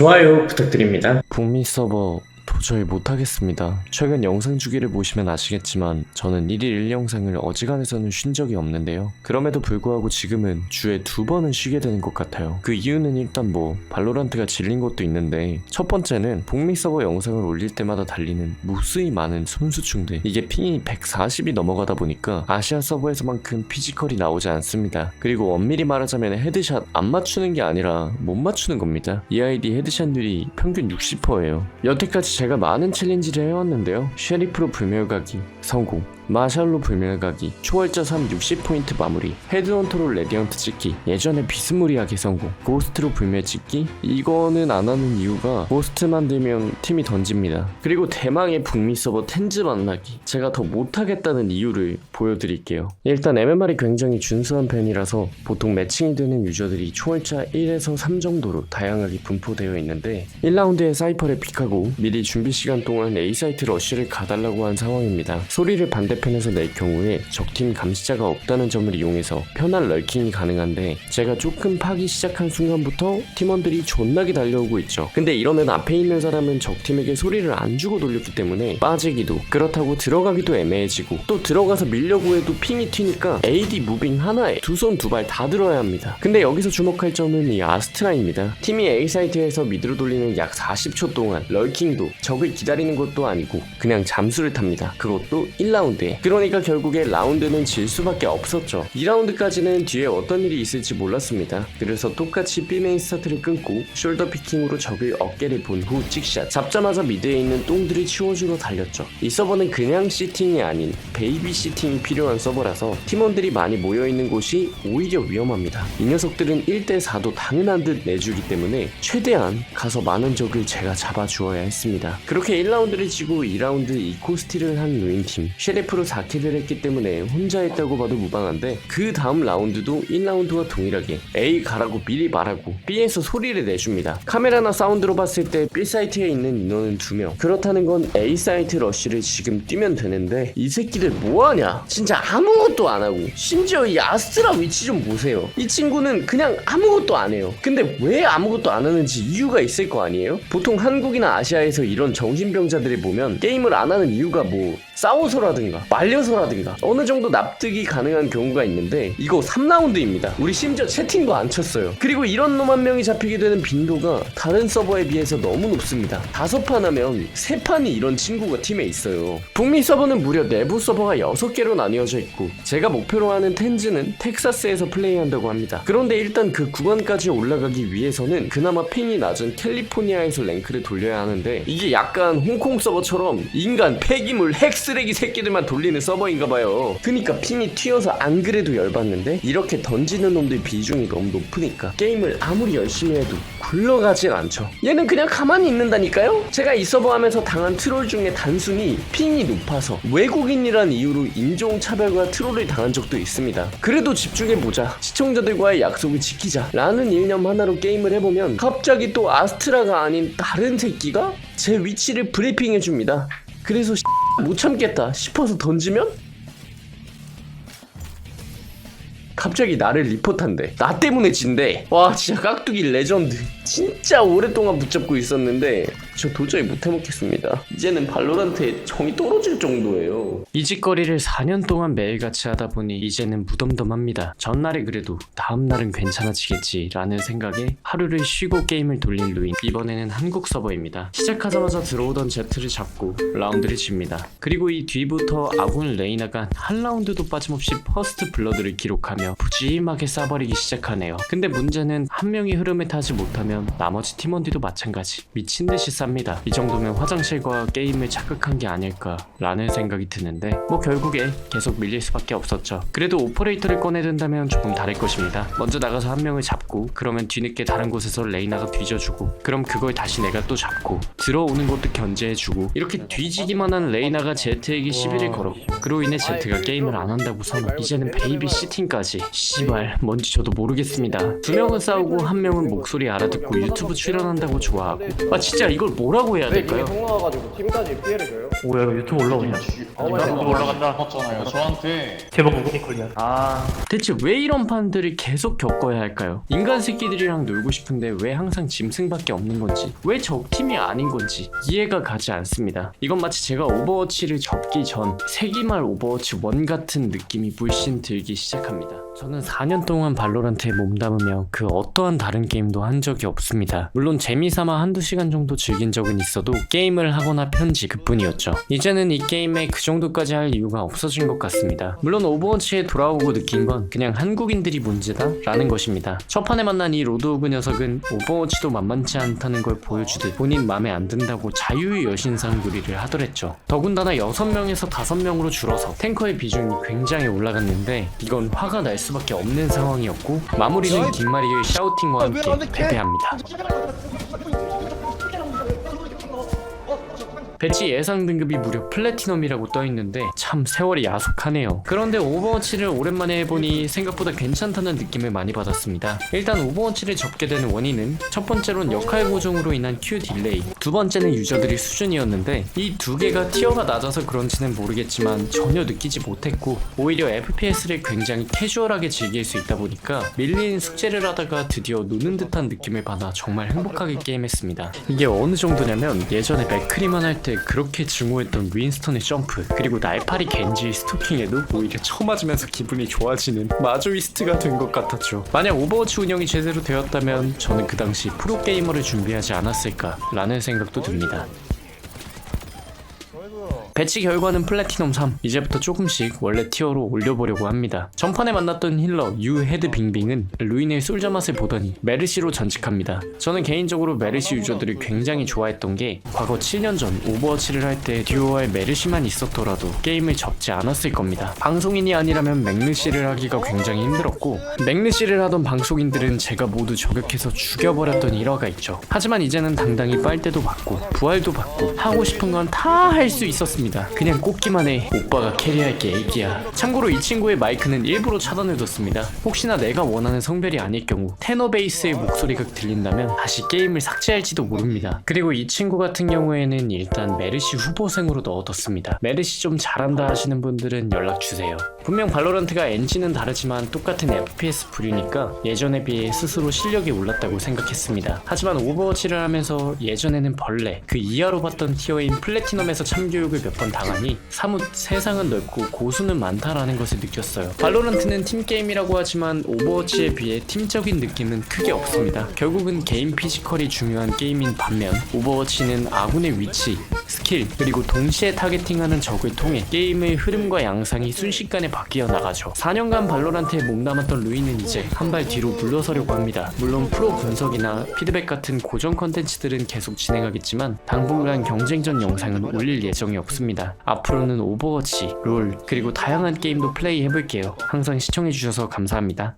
좋아요 부탁드립니다. 북미 서버 도저히 못하겠습니다. 최근 영상 주기를 보시면 아시겠지만 저는 1일 1영상을 어지간해서는 쉰 적이 없는데요. 그럼에도 불구하고 지금은 주에 두 번은 쉬게 되는 것 같아요. 그 이유는 일단 뭐 발로란트가 질린 것도 있는데 첫 번째는 북미 서버 영상을 올릴 때마다 달리는 무수히 많은 손수충들 이게 핑이 140이 넘어가다 보니까 아시아 서버에서만큼 피지컬이 나오지 않습니다. 그리고 엄밀히 말하자면 헤드샷 안 맞추는 게 아니라 못 맞추는 겁니다. 이 아이디 헤드샷률이 평균 60%예요. 여태까지 제가 많은 챌린지를 해왔는데요. 쉐리프로 불멸가기 성공. 마샬로 불멸가기, 초월자 3 60포인트 마무리, 헤드헌터로 레디언트 찍기, 예전에 비스무리하게 성공, 고스트로 불멸 찍기, 이거는 안 하는 이유가 고스트만 되면 팀이 던집니다. 그리고 대망의 북미 서버 텐즈 만나기, 제가 더 못하겠다는 이유를 보여드릴게요. 일단 MMR이 굉장히 준수한 편이라서 보통 매칭이 되는 유저들이 초월자 1에서 3 정도로 다양하게 분포되어 있는데 1라운드에 사이퍼를 픽하고 미리 준비 시간 동안 A사이트 러쉬를 가달라고 한 상황입니다. 소리를 반대편에서 낼 경우에 적팀 감시자가 없다는 점을 이용해서 편한 럴킹이 가능한데 제가 조금 파기 시작한 순간부터 팀원들이 존나게 달려오고 있죠. 근데 이러면 앞에 있는 사람은 적팀에게 소리를 안 주고 돌렸기 때문에 빠지기도 그렇다고 들어가기도 애매해지고 또 들어가서 밀려고 해도 핑이 튀니까 AD 무빙 하나에 두 손 두 발 다 들어야 합니다. 근데 여기서 주목할 점은 이 아스트라입니다. 팀이 A 사이트에서 미드로 돌리는 약 40초 동안 럴킹도 적을 기다리는 것도 아니고 그냥 잠수를 탑니다. 그것도 1라운드에. 그러니까 결국에 라운드는 질 수밖에 없었죠. 2라운드까지는 뒤에 어떤 일이 있을지 몰랐습니다. 그래서 똑같이 B메인 스타트를 끊고 숄더 피킹으로 적을 어깨를 본 후 찍샷. 잡자마자 미드에 있는 똥들을 치워주러 달렸죠. 이 서버는 그냥 시팅이 아닌 베이비 시팅이 필요한 서버라서 팀원들이 많이 모여있는 곳이 오히려 위험합니다. 이 녀석들은 1대4도 당연한 듯 내주기 때문에 최대한 가서 많은 적을 제가 잡아주어야 했습니다. 그렇게 1라운드를 지고 2라운드 이코스티를 한 루인 팀 쉐레프로 4킬을 했기 때문에 혼자 했다고 봐도 무방한데 그 다음 라운드도 1라운드와 동일하게 A 가라고 미리 말하고 B에서 소리를 내줍니다. 카메라나 사운드로 봤을 때 B 사이트에 있는 인원은 2명. 그렇다는 건 A 사이트 러쉬를 지금 뛰면 되는데 이 새끼들 뭐하냐? 진짜 아무것도 안 하고 심지어 이 아스트라 위치 좀 보세요. 이 친구는 그냥 아무것도 안 해요. 근데 왜 아무것도 안 하는지 이유가 있을 거 아니에요? 보통 한국이나 아시아에서 이런 정신병자들을 보면 게임을 안 하는 이유가 뭐 싸워서라든가 말려서라든가 어느 정도 납득이 가능한 경우가 있는데 이거 3라운드입니다. 우리 심지어 채팅도 안 쳤어요. 그리고 이런 놈 한 명이 잡히게 되는 빈도가 다른 서버에 비해서 너무 높습니다. 다섯 판 하면 세 판이 이런 친구가 팀에 있어요. 북미 서버는 무려 내부 서버가 6개로 나뉘어져 있고 제가 목표로 하는 텐즈는 텍사스에서 플레이한다고 합니다. 그런데 일단 그 구간까지 올라가기 위해서는 그나마 핑이 낮은 캘리포니아에서 랭크를 돌려야 하는데 이게 약간 홍콩 서버처럼 인간 폐기물 핵 쓰레기 새끼들만 돌리는 서버인가봐요. 그니까 핑이 튀어서 안 그래도 열받는데 이렇게 던지는 놈들 비중이 너무 높으니까 게임을 아무리 열심히 해도 굴러가진 않죠. 얘는 그냥 가만히 있는다니까요? 제가 이 서버 하면서 당한 트롤 중에 단순히 핑이 높아서 외국인이란 이유로 인종차별과 트롤을 당한 적도 있습니다. 그래도 집중해보자. 시청자들과의 약속을 지키자. 라는 일념 하나로 게임을 해보면 갑자기 또 아스트라가 아닌 다른 새끼가 제 위치를 브리핑해줍니다. 그래서 못 참겠다 싶어서 던지면 갑자기 나를 리포트한대. 나 때문에 진대. 와 진짜 깍두기 레전드. 진짜 오랫동안 붙잡고 있었는데 저 도저히 못 해먹겠습니다. 이제는 발로란트에 정이 떨어질 정도예요. 이 짓거리를 4년 동안 매일같이 하다 보니 이제는 무덤덤합니다. 전날에 그래도 다음날은 괜찮아지겠지라는 생각에 하루를 쉬고 게임을 돌린 루인. 이번에는 한국 서버입니다. 시작하자마자 들어오던 제트를 잡고 라운드를 집니다. 그리고 이 뒤부터 아군 레이나가 한 라운드도 빠짐없이 퍼스트 블러드를 기록하며 부지임하게 쏴버리기 시작하네요. 근데 문제는 한 명이 흐름에 타지 못하면 나머지 팀원들도 마찬가지 미친 듯이 쌉니다. 이 정도면 화장실과 게임을 착각한 게 아닐까라는 생각이 드는데 뭐 결국에 계속 밀릴 수밖에 없었죠. 그래도 오퍼레이터를 꺼내든다면 조금 다를 것입니다. 먼저 나가서 한 명을 잡고 그러면 뒤늦게 다른 곳에서 레이나가 뒤져주고 그럼 그걸 다시 내가 또 잡고 들어오는 것도 견제해주고 이렇게 뒤지기만 한 레이나가 제트에게 시비를 걸었고 그로 인해 제트가 게임을 안 한다고 선언 이제는 베이비 시팅까지 씨발 뭔지 저도 모르겠습니다 두 명은 싸우고 한 명은 목소리 알아듣고 유튜브 출연한다고 좋아하고 아 진짜 이걸 뭐라고 해야 왜 될까요? 님이 통화와가지고 팀까지 피해를 줘요? 오야 이거 유튜브 올라오냐 어머 나도 야 올라간다. 봤잖아요. 저한테 제목 무구니콜이야 아 대체 왜 이런 판들을 계속 겪어야 할까요? 인간 새끼들이랑 놀고 싶은데 왜 항상 짐승밖에 없는 건지 왜 적팀이 아닌 건지 이해가 가지 않습니다 이건 마치 제가 오버워치를 접기 전 세기말 오버워치 1 같은 느낌이 물씬 들기 시작합니다 저는 4년 동안 발로란트에 몸담으며 그 어떠한 다른 게임도 한 적이 없습니다. 물론 재미삼아 한두 시간 정도 즐긴 적은 있어도 게임을 하거나 편지 그뿐이었죠. 이제는 이 게임에 그 정도까지 할 이유가 없어진 것 같습니다. 물론 오버워치에 돌아오고 느낀 건 그냥 한국인들이 문제다 라는 것입니다. 첫 판에 만난 이 로드오그 녀석은 오버워치도 만만치 않다는 걸 보여주듯 본인 맘에 안 든다고 자유의 여신상 놀이를 하더랬죠. 더군다나 6명에서 5명으로 줄어서 탱커의 비중이 굉장히 올라갔는데 이건 화가 날수 밖에 없는 상황이었고 마무리는 김마리의 샤우팅과 함께 패배합니다 배치 예상 등급이 무려 플래티넘이라고 떠있는데 참 세월이 야속하네요. 그런데 오버워치를 오랜만에 해보니 생각보다 괜찮다는 느낌을 많이 받았습니다. 일단 오버워치를 접게 되는 원인은 첫 번째로는 역할 고정으로 인한 큐 딜레이 두 번째는 유저들이 수준이었는데 이 두 개가 티어가 낮아서 그런지는 모르겠지만 전혀 느끼지 못했고 오히려 FPS를 굉장히 캐주얼하게 즐길 수 있다 보니까 밀린 숙제를 하다가 드디어 노는 듯한 느낌을 받아 정말 행복하게 게임했습니다. 이게 어느 정도냐면 예전에 맥크리만 할때 그렇게 증오했던 윈스턴의 점프 그리고 날파리 겐지의 스토킹에도 오히려 쳐맞으면서 기분이 좋아지는 마조이스트가 된 것 같았죠. 만약 오버워치 운영이 제대로 되었다면 저는 그 당시 프로게이머를 준비하지 않았을까라는 생각도 듭니다 배치 결과는 플래티넘 3 이제부터 조금씩 원래 티어로 올려보려고 합니다. 전판에 만났던 힐러 유 헤드 빙빙은 루인의 솔저 맛을 보더니 메르시로 전직합니다. 저는 개인적으로 메르시 유저들을 굉장히 좋아했던 게 과거 7년 전 오버워치를 할 때 듀오할 메르시만 있었더라도 게임을 접지 않았을 겁니다. 방송인이 아니라면 맥르시를 하기가 굉장히 힘들었고 맥르시를 하던 방송인들은 제가 모두 저격해서 죽여버렸던 일화가 있죠. 하지만 이제는 당당히 빨대도 받고 부활도 받고 하고 싶은 건 다 할 수 있었습니다 그냥 꽂기만 해. 오빠가 캐리할게 애기야. 참고로 이 친구의 마이크는 일부러 차단해뒀습니다. 혹시나 내가 원하는 성별이 아닐 경우 테너 베이스의 목소리가 들린다면 다시 게임을 삭제할지도 모릅니다. 그리고 이 친구 같은 경우에는 일단 메르시 후보생으로 넣어뒀습니다. 메르시 좀 잘한다 하시는 분들은 연락주세요. 분명 발로란트가 엔진은 다르지만 똑같은 FPS 부류니까 예전에 비해 스스로 실력이 올랐다고 생각했습니다. 하지만 오버워치를 하면서 예전에는 벌레 그 이하로 봤던 티어인 플래티넘에서 참교육을 몇 번 당하니 사뭇 세상은 넓고 고수는 많다라는 것을 느꼈어요. 발로란트는 팀게임이라고 하지만 오버워치에 비해 팀적인 느낌은 크게 없습니다. 결국은 개인 피지컬이 중요한 게임인 반면 오버워치는 아군의 위치 스킬 그리고 동시에 타겟팅하는 적을 통해 게임의 흐름과 양상이 순식간에 바뀌어 나가죠. 4년간 발로란트에 몸담았던 루이는 이제 한 발 뒤로 물러서려고 합니다. 물론 프로 분석이나 피드백 같은 고정 컨텐츠들은 계속 진행하겠지만 당분간 경쟁전 영상은 올릴 예정이 없 습니다. 앞으로는 오버워치, 롤 그리고 다양한 게임도 플레이 해볼게요. 항상 시청해주셔서 감사합니다